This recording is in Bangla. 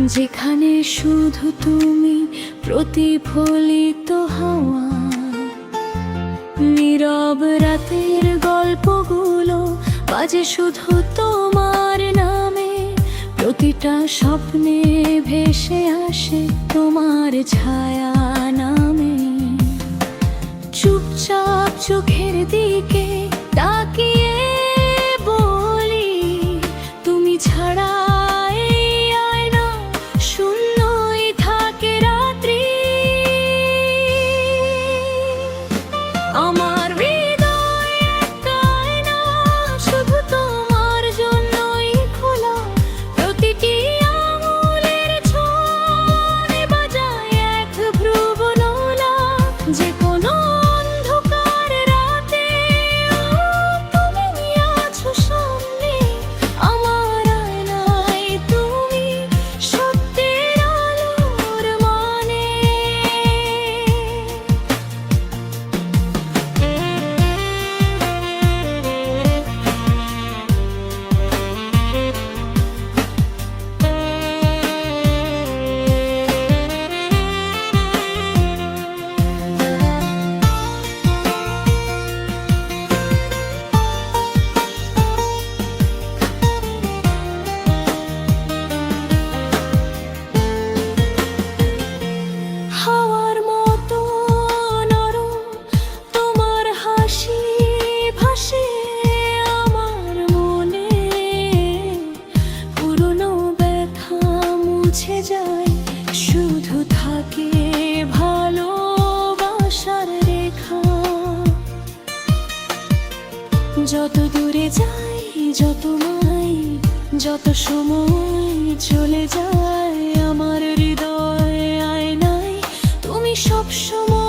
যেখানে শুধু তুমি প্রতিফলিত হাওয়া। নীরব রাতের গল্পগুলো বাজে শুধু তোমার নামে। প্রতিটা স্বপ্নে ভেসে আসে তোমার ছায়া নামে। চুপচাপ চোখের দিকে তাকিয়ে যত মাই যত সময় চলে যায় আমার হৃদয় আয়নায় তুমি সব সময়